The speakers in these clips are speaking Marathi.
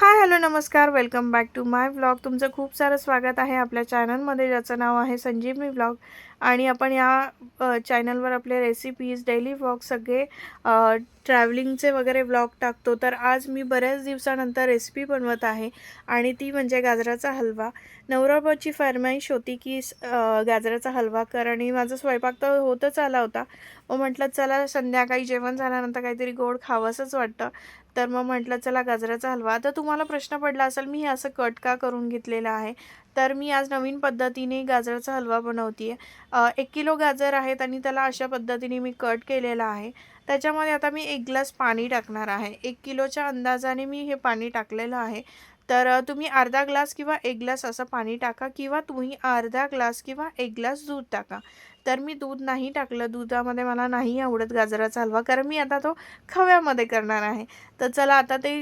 हाय हॅलो नमस्कार. Welcome back to my vlog. तुमचं खूप सारं स्वागत आहे आपल्या चॅनलमध्ये. ज्याचं नाव आहे संजीवनी व्लॉग. आणि आपण या चॅनलवर आपले रेसिपीज डेली व्लॉग सगळे ट्रॅव्हलिंगचे वगैरे व्लॉग टाकतो. तर आज मी बऱ्याच दिवसानंतर रेसिपी बनवत आहे आणि ती म्हणजे गाजराचा हलवा. नवराबाची फरमाईश होती की गाजराचा हलवा कर आणि माझा स्वयंपाक तर होतच आला होता. मग म्हटलं चला संध्याकाळी जेवण झाल्यानंतर काहीतरी गोड खावंसंच वाटतं. तर मग म्हटलं चला गाजराचा हलवा. आता तुम्हाला प्रश्न पडला असेल मी असं कट का करून घेतलेलं आहे? तर मी आज नवीन पद्धतीने गाजराचा हलवा बनवते आहे एक किलो गाजर आहेत आणि त्याला अशा पद्धतीने मी कट केलेला आहे. त्याच्यामध्ये आता मी एक ग्लास पाणी टाकणार आहे. एक किलोच्या अंदाजाने मी हे पाणी टाकलेलं आहे. तर तुम्ही अर्धा ग्लास किंवा एक ग्लास असं पाणी टाका किंवा तुम्ही अर्धा ग्लास किंवा एक ग्लास दूध टाका. तर मी दूध नाही टाकलं. दुधामध्ये मला नाही आवडत गाजराचा हलवा कारण मी आता तो खव्यामध्ये करणार आहे. तर चला आता ते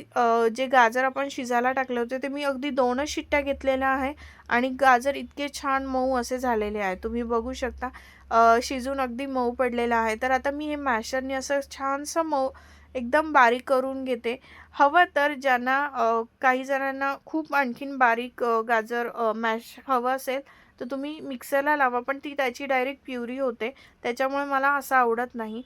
जे गाजर आपण शिजायला टाकले होते ते मी अगदी दोनच शिट्ट्या घेतलेल्या आहे आणि गाजर इतके छान मऊ असे झालेले आहे तुम्ही बघू शकता शिजून अगदी मऊ पडलेलं आहे. तर आता मी हे मॅशरने असं छानसं मऊ एकदम बारीक करून घेते. हवं तर ज्यांना काही जणांना खूप आणखीन बारीक गाजर मॅश हवं असेल तर तुम्ही मिक्सरला लावा. पण ती त्याची डायरेक्ट प्युरी होते. त्याच्यामुळे मला असं आवडत नाही.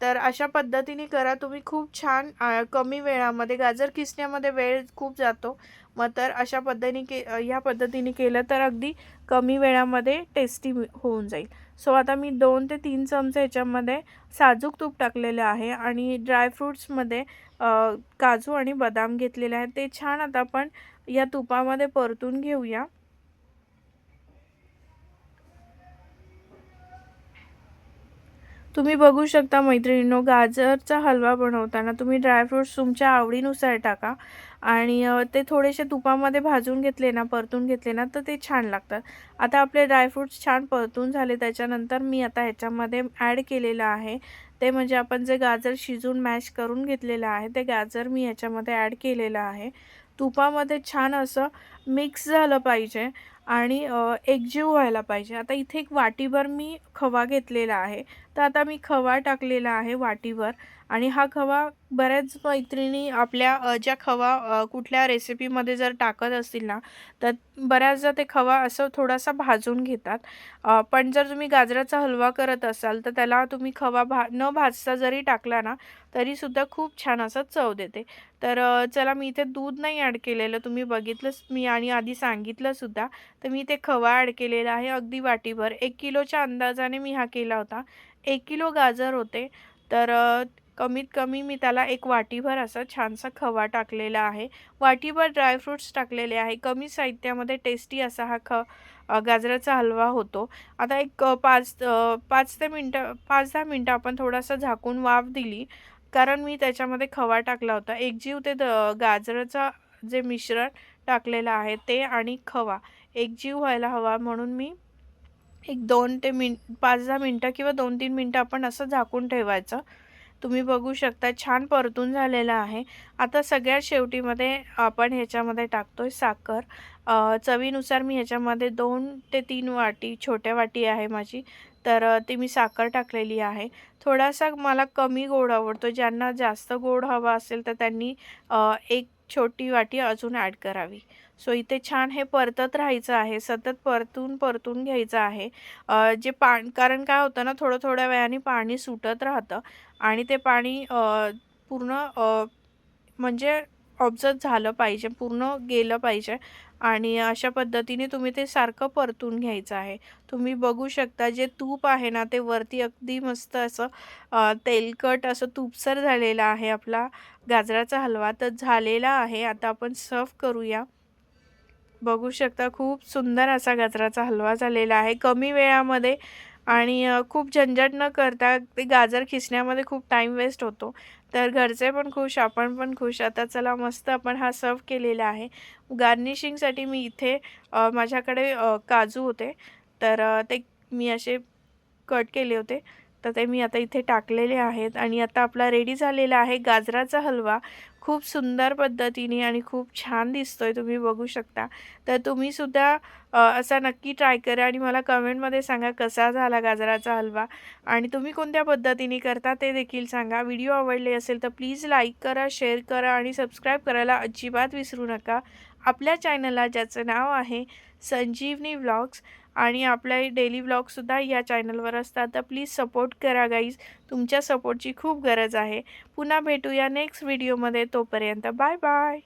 तर अशा पद्धतीने करा. तुम्ही खूप छान कमी वेळामध्ये गाजर किसण्यामध्ये वेळ खूप जातो. मग तर अशा पद्धतीने के ह्या पद्धतीने केलं तर अगदी कमी वेळामध्ये टेस्टी होऊन जाईल. सो आता मी दोन ते तीन चमचे ह्याच्यामध्ये साजूक तूप टाकलेलं आहे. आणि ड्रायफ्रूट्समध्ये काजू आणि बदाम घेतलेले आहेत. ते छान आता आपण या तुपामध्ये परतून घेऊया. तुम्ही बघू शकता मैत्रिणींनो गाजरचा हलवा बनवताना तुम्ही ड्रायफ्रूट्स तुमच्या आवडीनुसार टाका. आणि ते थोडेसे तुपामध्ये भाजून घेतले ना परतून घेतले ना तर ते छान लागतात. आता आपले ड्रायफ्रूट्स छान परतून झाले त्याच्यानंतर मी आता ह्याच्यामध्ये ॲड केलेलं आहे. ते म्हणजे आपण जे गाजर शिजून मॅश करून घेतलेलं आहे ते गाजर मी ह्याच्यामध्ये ॲड केलेलं आहे. तुपामध्ये छान असं मिक्स झालं पाहिजे. आणि एकजीव व्हायला पाहिजे. आता इथे एक वाटीभर मी खवा घेतलेला आहे. तर आता मी खवा टाकलेला आहे वाटीभर. आणि हा खवा बऱ्याच मैत्रिणी आपल्या ज्या खवा कुठल्या रेसिपीमध्ये जर टाकत असतील ना तर बऱ्याचदा ते खवा असं थोडासा भाजून घेतात. पण जर तुम्ही गाजराचा हलवा करत असाल तर त्याला तुम्ही खवा भा न भाजता जरी टाकला ना तरीसुद्धा खूप छान असं चव देते. तर चला मी इथे दूध नाही ॲड केलेलं तुम्ही बघितलंच मी आणि आधी सांगितलंसुद्धा तर मी ते खवा ॲड केलेला आहे अगदी वाटीभर. एक किलोच्या अंदाजाने मी हा केला होता. एक किलो गाजर होते. तर कमीत कमी मी त्याला एक वाटीभर असं छानसा खवा टाकलेला आहे. वाटीभर ड्रायफ्रूट्स टाकलेले आहे. कमी साहित्यामध्ये टेस्टी असा हा ख गाजराचा हलवा होतो. आता एक पाच पाच ते मिनटं पाच दहा मिनटं आपण थोडासा झाकून वाफ दिली. कारण मी त्याच्यामध्ये खवा टाकला होता. एकजीव ते द गाजराचा जे मिश्रण टाकलेलं आहे ते आणि खवा. एकजीव व्हायला हवा म्हणून मी एक दोन ते मिन पाच दहा मिनटं किंवा दोन तीन मिनटं आपण असं झाकून ठेवायचं. तुम्ही बघू शकता छान परतून झालेलं आहे. आता सगळ्यात शेवटीमध्ये आपण ह्याच्यामध्ये टाकतो आहे साखर चवीनुसार मी ह्याच्यामध्ये दोन ते तीन वाटी छोट्या वाटी आहे माझी. तर ती मी साखर टाकलेली आहे. थोडासा मला कमी गोड आवडतो. ज्यांना जास्त गोड हवा असेल तर त्यांनी एक छोटी वाटी अजून ॲड करावी. सो इथे छान हे परतत राहायचं आहे. सतत परतून परतून घ्यायचं आहे. जे पा कारण काय होतं ना थोडं थोड्या वेळाने पाणी सुटत राहतं आणि ते पाणी पूर्ण म्हणजे ऑब्झर्व झालं पाहिजे पूर्ण गेलं पाहिजे. आणि अशा पद्धतीने तुम्ही ते सारखं परतून घ्यायचं आहे. तुम्ही बघू शकता जे तूप आहे ना ते वरती अगदी मस्त असं तेलकट असं तुपसर झालेलं आहे आपला. गाजराचा हलवा तर झालेला आहे. आता आपण सर्व करूया. बघू शकता खूप सुंदर असा गाजराचा हलवा झालेला आहे. कमी वेळामध्ये आणि खूप झंझट न करता ते गाजर खिसण्यामध्ये खूप टाईम वेस्ट होतो. तर घरचे पण खुश आपण पण खुश. आता चला मस्त आपण हा सर्व केलेला आहे. गार्निशिंगसाठी मी इथे माझ्याकडे काजू होते. तर ते मी असे कट केले होते. तर ते मी आता इथे टाकलेले आहेत. आणि आता आपला रेडी झालेला आहे गाजराचा हलवा. खूप सुंदर पद्धतीने आणि खूप छान दिसतोय तुम्ही बघू शकता. तर तुम्हीसुद्धा असा नक्की ट्राय करा आणि मला कमेंटमध्ये सांगा कसा झाला गाजराचा हलवा. आणि तुम्ही कोणत्या पद्धतीने करता ते देखील सांगा. व्हिडिओ आवडले असेल तर प्लीज लाईक करा शेअर करा आणि सबस्क्राईब करायला अजिबात विसरू नका. आपल्या चॅनलला ज्याचं नाव आहे संजीवनी व्लॉग्स आणि आपले डेली व्लॉगसुद्धा या चॅनलवर असतात. तर प्लीज सपोर्ट करा गाईज तुमच्या सपोर्टची खूप गरज आहे. पुन्हा भेटूया नेक्स्ट व्हिडिओमध्ये तोपर्यंत बाय बाय